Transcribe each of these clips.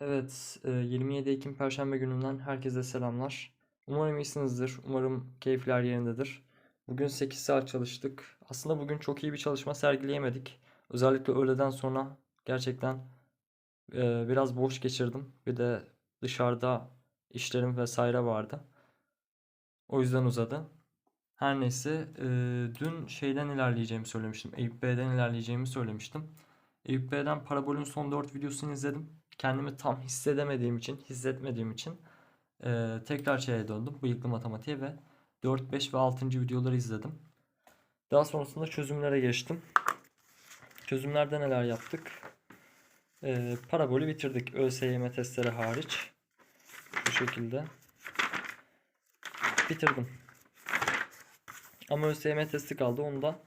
Evet, e, 27 Ekim Perşembe gününden herkese selamlar. Umarım iyisinizdir. Umarım keyifler yerindedir. Bugün 8 saat çalıştık. Aslında bugün çok iyi bir çalışma sergileyemedik. Özellikle öğleden sonra gerçekten e, biraz boş geçirdim. Bir de dışarıda işlerim vesaire vardı. O yüzden uzadı. Her neyse, e, dün şeyden ilerleyeceğimi söylemiştim. Eyüp B'den ilerleyeceğimi söylemiştim. Eyüp B'den Parabol'ün son 4 videosunu izledim. Kendimi tam hissedemediğim için, hissetmediğim için e, tekrar şeye döndüm. Bıyıklı matematiğe ve 4, 5 ve 6. videoları izledim. Daha sonrasında çözümlere geçtim. Çözümlerde neler yaptık? E, parabolü bitirdik. ÖSYM testleri hariç. Bu şekilde. Bitirdim. Ama ÖSYM testi kaldı. Onu da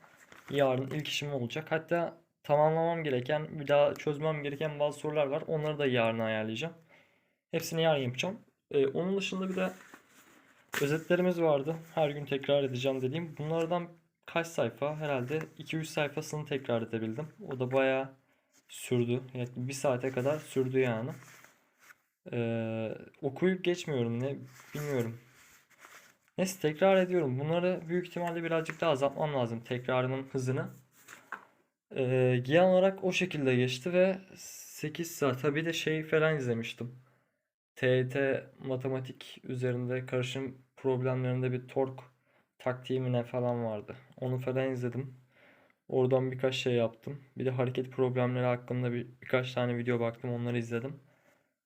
yarın ilk işim olacak. Hatta tamamlamam gereken, bir daha çözmem gereken bazı sorular var. Onları da yarın ayarlayacağım. Hepsini yarın yapacağım. Ee, onun dışında bir de özetlerimiz vardı. Her gün tekrar edeceğim dediğim. Bunlardan kaç sayfa? Herhalde 2-3 sayfasını tekrar edebildim. O da bayağı sürdü. Yani bir saate kadar sürdü yani. Ee, okuyup geçmiyorum ne bilmiyorum. Neyse tekrar ediyorum. Bunları büyük ihtimalle birazcık daha azaltmam lazım tekrarımın hızını. Ee, genel olarak o şekilde geçti ve 8 saat. Tabii de şey falan izlemiştim. TET matematik üzerinde karışım problemlerinde bir tork taktiği mi ne falan vardı. Onu falan izledim. Oradan birkaç şey yaptım. Bir de hareket problemleri hakkında bir, birkaç tane video baktım. Onları izledim.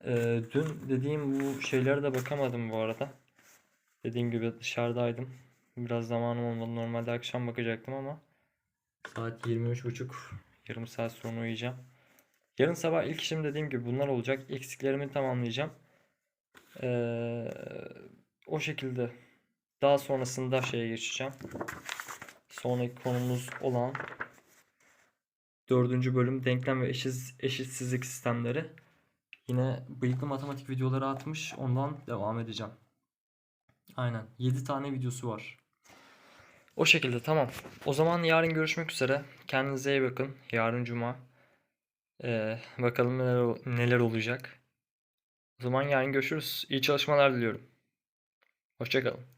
Ee, dün dediğim bu şeylere de bakamadım bu arada. Dediğim gibi dışarıdaydım. Biraz zamanım olmadı. Normalde akşam bakacaktım ama saat 23.30. Yarım saat sonra uyuyacağım. Yarın sabah ilk işim dediğim gibi bunlar olacak. Eksiklerimi tamamlayacağım. Ee, o şekilde daha sonrasında şeye geçeceğim. Sonraki konumuz olan dördüncü bölüm denklem ve eşiz, eşitsizlik sistemleri. Yine bıyıklı matematik videoları atmış. Ondan devam edeceğim. Aynen. 7 tane videosu var. O şekilde tamam. O zaman yarın görüşmek üzere. Kendinize iyi bakın. Yarın cuma. Ee, bakalım neler, neler olacak. O zaman yarın görüşürüz. İyi çalışmalar diliyorum. Hoşçakalın.